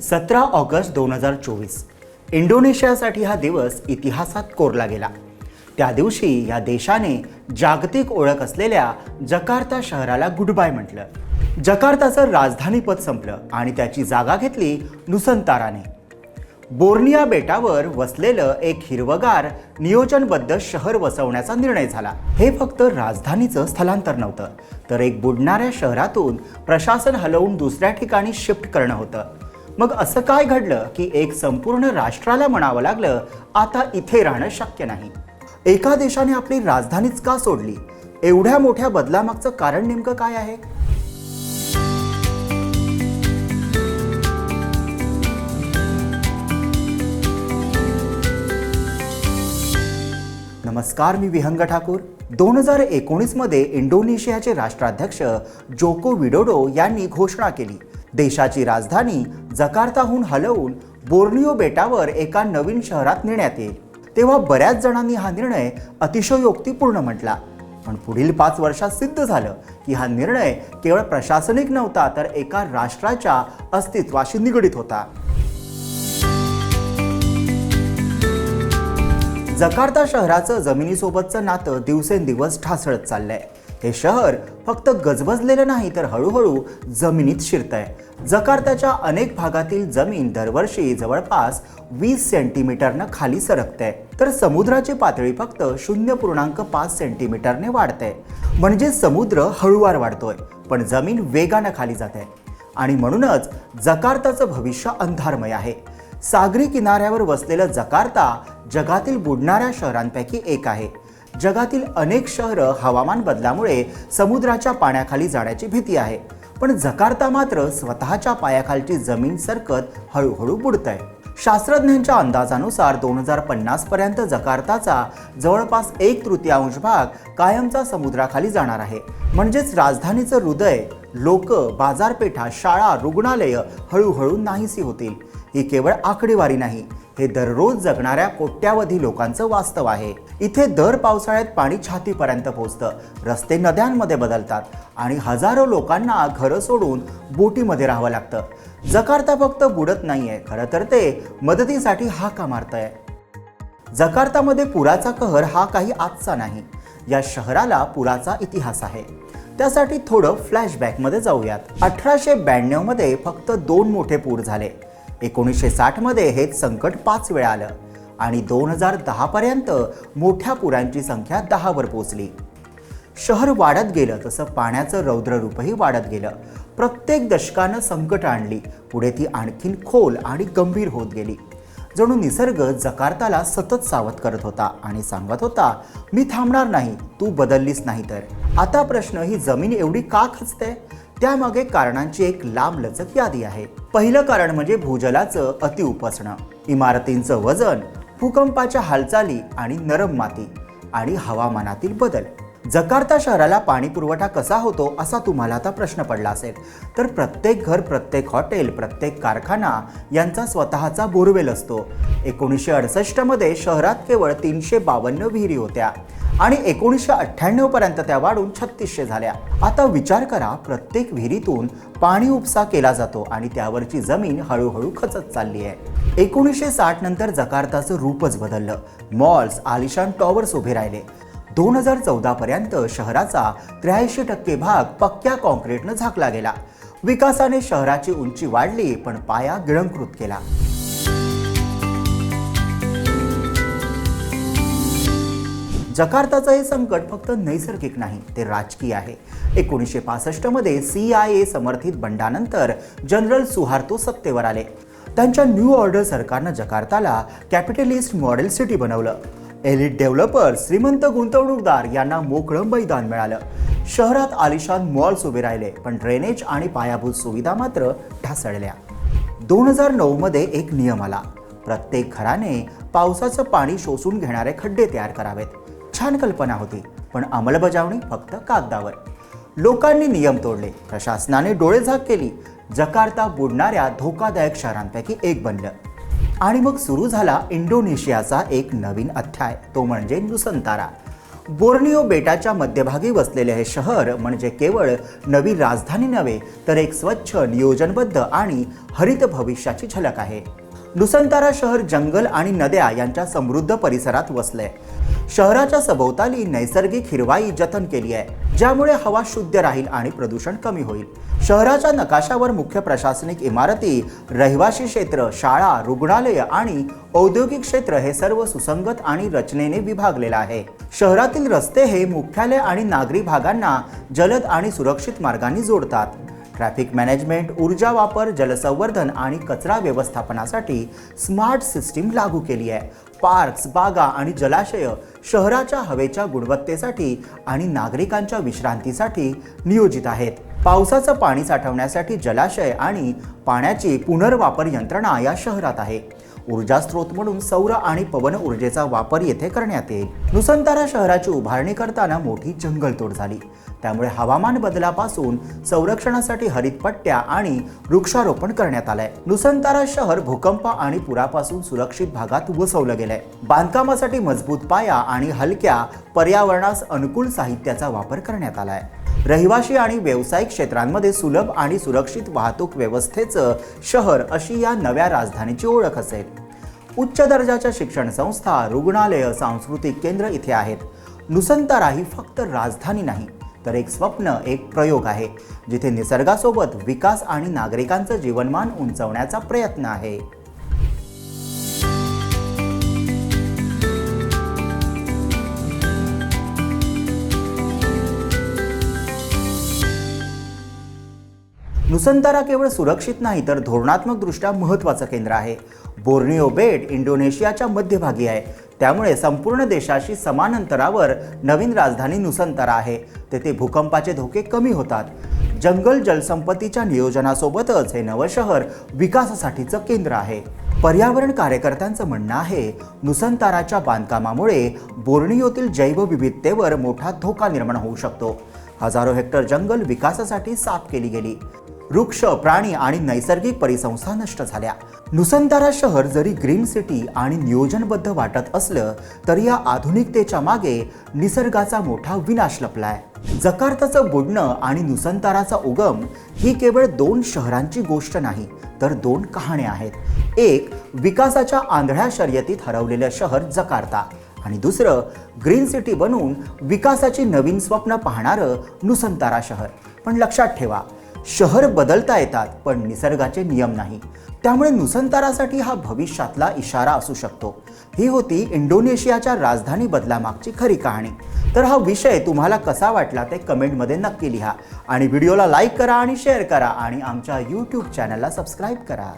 सतरा ऑगस्ट दोन हजार चोवीस. इंडोनेशियासाठी हा दिवस इतिहासात कोरला गेला. त्या दिवशी या देशाने जागतिक ओळख असलेल्या जकार्ता शहराला गुडबाय म्हटलं. जकार्ताचं राजधानीपद संपलं आणि त्याची जागा घेतली नुसंताराने. बोर्निया बेटावर वसलेलं एक हिरवगार नियोजनबद्ध शहर वसवण्याचा निर्णय झाला. हे फक्त राजधानीचं स्थलांतर नव्हतं तर एक बुडणाऱ्या शहरातून प्रशासन हलवून दुसऱ्या ठिकाणी शिफ्ट करणं होतं. मग असं काय घडलं की एक संपूर्ण राष्ट्राला म्हणावं लागलं आता इथे राहणं शक्य नाही. एका देशाने आपली राजधानीच का सोडली? एवढ्या मोठ्या बदलामागचं कारण नेमकं काय आहे? नमस्कार मी विहंग ठाकूर. दोन हजार एकोणीसमध्ये इंडोनेशियाचे राष्ट्राध्यक्ष जोको विडोडो यांनी घोषणा केली. देशाची राजधानी जकार्ताहून हलवून बोर्निओ बेटावर एका नवीन शहरात नेण्यात येईल. तेव्हा बऱ्याच जणांनी हा निर्णय अतिशयोक्तीपूर्ण म्हटला. पण पुढील पाच वर्षात सिद्ध झालं की हा निर्णय केवळ प्रशासनिक नव्हता तर एका राष्ट्राच्या अस्तित्वाशी निगडीत होता. जकार्ता शहराचं जमिनीसोबतचं नातं दिवसेंदिवस ढासळत चाललंय. हे शहर फक्त गजबजलेलं नाही तर हळूहळू जमिनीत शिरतंय. जकार्ताच्या अनेक भागातील जमीन दरवर्षी जवळपास वीस सेंटीमीटरनं खाली सरकते तर समुद्राची पातळी फक्त शून्य पूर्णांक पाच सेंटीमीटरने वाढते म्हणजे समुद्र हळूवार वाढतोय पण जमीन वेगानं खाली जाते आणि म्हणूनच जकार्ताचं भविष्य अंधारमय आहे. सागरी किनाऱ्यावर वसलेलं जकार्ता जगातील बुडणाऱ्या शहरांपैकी एक आहे. जगातील अनेक शहरं हवामान बदलामुळे समुद्राच्या पाण्याखाली जाण्याची भीती आहे. पण जकार्ता मात्र स्वतःच्या पायाखालची जमीन सरकत हळूहळू बुडत आहे शास्त्रज्ञांच्या अंदाजानुसार दोन हजार पन्नास पर्यंत जकार्ताचा जवळपास एक तृतीयांश भाग कायमचा समुद्राखाली जाणार आहे. म्हणजेच राजधानीचं हृदय लोक बाजारपेठा शाळा रुग्णालयं हळूहळू नाहीसी होतील. ही केवळ आकडेवारी नाही हे दररोज जगणाऱ्या कोट्यावधी लोकांचं वास्तव आहे. इथे दर पावसाळ्यात पाणी छातीपर्यंत पोहोचतं. रस्ते नद्यांमध्ये बदलतात आणि हजारो लोकांना घरं सोडून बोटीमध्ये राहावं लागतं. जकार्ता फक्त बुडत नाहीये खरं तर ते मदतीसाठी हाका मारतंय. जकार्तामध्ये पुराचा कहर हा काही आजचा नाही. या शहराला पुराचा इतिहास आहे. त्यासाठी थोडं फ्लॅशबॅकमध्ये जाऊयात. अठराशे ब्याण्णवमध्ये फक्त दोन मोठे पूर झाले. एकोणीसशे साठमध्ये हेच संकट पाच वेळा आलं आणि दोन हजार दहापर्यंत मोठ्या पुरांची संख्या दहावर पोचली शहर वाढत गेलं तसं पाण्याचं रौद्ररूपही वाढत गेलं. प्रत्येक दशकानं संकट आणली. पुढे ती आणखीन खोल आणि गंभीर होत गेली. जणू निसर्ग जकार्ताला सतत सावध करत होता आणि सांगत होता मी थांबणार नाही तू बदललीस नाही तर आता प्रश्न ही जमीन एवढी का खचते? त्यामागे कारणांची एक लांबलचक यादी आहे. पहिलं कारण म्हणजे भूजलाचं अतिउपसणं इमारतींचं वजन भूकंपाच्या हालचाली आणि नरम माती आणि हवामानातील बदल. जकार्ता शहराला पाणी पुरवठा कसा होतो असा तुम्हाला आता प्रश्न पडला असेल. तर प्रत्येक घर प्रत्येक हॉटेल प्रत्येक कारखाना यांचा स्वतःचा बोरवेल असतो. एकोणीसशे अडुसष्टमध्ये शहरात केवळ तीनशे बावन्न विहिरी होत्या. आणि एकोणीसशे अठ्ठ्याण्णव पर्यंत त्या वाढून छत्तीसशे झाल्या. आता विचार करा प्रत्येक विहिरीतून पाणी उपसा केला जातो आणि त्यावरची जमीन हळूहळू खचत चालली आहे. एकोणीसशे साठ नंतर जकार्ताचं रूपच बदललं. मॉल्स आलिशान टॉवर्स उभे राहिले. दोन हजार चौदा पर्यंत शहराचा त्र्याऐंशी टक्के भाग पक्क्या कॉन्क्रीटनं झाकला गेला. विकासाने शहराची उंची वाढली पण पाया गिळंकृत केला. जकार्ताचं हे संकट फक्त नैसर्गिक नाही ते राजकीय आहे. एकोणीसशे पासष्टमध्ये सी आय ए समर्थित बंडानंतर जनरल सुहार्तो सत्तेवर आले. त्यांच्या न्यू ऑर्डर सरकारनं जकार्ताला कॅपिटलिस्ट मॉडेल सिटी बनवलं. एलिट डेव्हलपर श्रीमंत गुंतवणूकदार यांना मोकळं मैदान मिळालं. शहरात आलिशान मॉल्स उभे राहिले पण ड्रेनेज आणि पायाभूत सुविधा मात्र ढासळल्या. दोन हजार नऊमध्ये एक नियम आला. प्रत्येक घराने पावसाचं पाणी शोषून घेणारे खड्डे तयार करावेत. छान कल्पना होती पण अंमलबजावणी फक्त कागदावर. लोकांनी नियम तोडले प्रशासनाने डोळेझाक केली जकार्ता बुडणाऱ्या धोकादायक शहरांपैकी एक बनलं. आणि मग सुरू झाला इंडोनेशियाचा एक नवीन अध्याय तो म्हणजे नुसंतारा. बोर्निओ बेटाच्या मध्यभागी वसलेले हे शहर म्हणजे केवळ नवी राजधानी नव्हे तर एक स्वच्छ नियोजनबद्ध आणि हरित भविष्याची झलक आहे. नुसंतारा शहर जंगल आणि नद्या यांच्या समृद्ध परिसरात वसले शहराच्या सभोवताली नैसर्गिक हिरवाई जतन केली आहे ज्यामुळे हवा शुद्ध राहील आणि प्रदूषण कमी होईल. शहराच्या नकाशावर मुख्य प्रशासनिक इमारती रहिवासी क्षेत्र शाळा रुग्णालय आणि औद्योगिक क्षेत्र हे सर्व सुसंगत आणि रचनेने विभागलेलं आहे. शहरातील रस्ते हे मुख्यालय आणि नागरी भागांना जलद आणि सुरक्षित मार्गांनी जोडतात. ट्रॅफिक मॅनेजमेंट ऊर्जा वापर जलसंवर्धन आणि कचरा व्यवस्थापनासाठी स्मार्ट सिस्टीम लागू केली आहे. पार्क्स बागा आणि जलाशय शहराच्या हवेच्या गुणवत्तेसाठी आणि नागरिकांच्या विश्रांतीसाठी नियोजित आहेत. पावसाचं पाणी साठवण्यासाठी जलाशय आणि पाण्याची पुनर्वापर यंत्रणा या शहरात आहे. ऊर्जा स्रोत म्हणून सौर आणि पवन ऊर्जेचा वापर येथे करण्यात येईल. नुसंतारा शहराची उभारणी करताना मोठी जंगलतोड झाली. त्यामुळे हवामान बदलापासून संरक्षणासाठी हरित पट्ट्या आणि वृक्षारोपण करण्यात आलंय. नुसंतारा शहर भूकंप आणि पुरापासून सुरक्षित भागात वसवलं गेलंय. बांधकामासाठी मजबूत पाया आणि हलक्या पर्यावरणास अनुकूल साहित्याचा वापर करण्यात आलाय. रहिवाशी आणि व्यावसायिक क्षेत्रांमध्ये सुलभ आणि सुरक्षित वाहतूक व्यवस्थेचं शहर अशी या नव्या राजधानीची ओळख असेल. उच्च दर्जाच्या शिक्षण संस्था रुग्णालय सांस्कृतिक केंद्र इथे आहेत. नुसंतारा ही फक्त राजधानी नाही तर एक स्वप्न एक प्रयोग आहे जिथे निसर्गासोबत विकास आणि नागरिकांचं जीवनमान उंचवण्याचा प्रयत्न आहे. नुसंतारा केवळ सुरक्षित नाही तर धोरणात्मकदृष्ट्या महत्त्वाचं केंद्र आहे. बोर्निओ बेट इंडोनेशियाच्या मध्यभागी आहे. त्यामुळे संपूर्ण देशाशी समान अंतरावर नवीन राजधानी नुसंतारा आहे. तेथे भूकंपाचे धोके कमी होतात. जंगल जलसंपत्तीच्या नियोजनासोबतच हे नवं शहर विकासासाठीचं केंद्र आहे. पर्यावरण कार्यकर्त्यांचं म्हणणं आहे नुसंताराच्या बांधकामामुळे बोर्निओतील जैवविविधतेवर मोठा धोका निर्माण होऊ शकतो. हजारो हेक्टर जंगल विकासासाठी साफ केली गेली. वृक्ष प्राणी आणि नैसर्गिक परिसंस्था नष्ट झाल्या. नुसंतारा शहर जरी ग्रीन सिटी आणि नियोजनबद्ध वाटत असलं तरी या आधुनिकतेच्या मागे निसर्गाचा मोठा विनाश लपलाय. जकार्ताचं बुडणं आणि नुसंताराचा उगम ही केवळ दोन शहरांची गोष्ट नाही तर दोन कहाण्या आहेत. एक विकासाच्या आंधळ्या शर्यतीत हरवलेलं शहर जकार्ता आणि दुसरं ग्रीन सिटी बनून विकासाची नवीन स्वप्न पाहणारं नुसंतारा शहर. पण लक्षात ठेवा शहर बदलता येतात पण निसर्गाचे नियम नाही. त्यामुळे नुसंतारासाठी हा भविष्यातला इशारा असू शकतो. ही होती इंडोनेशियाच्या राजधानी बदलामागची खरी कहाणी. तर हा विषय तुम्हाला कसा वाटला ते कमेंटमध्ये नक्की लिहा. आणि व्हिडिओला लाईक करा आणि शेअर करा आणि आमच्या यूट्यूब चॅनलला सबस्क्राईब करा.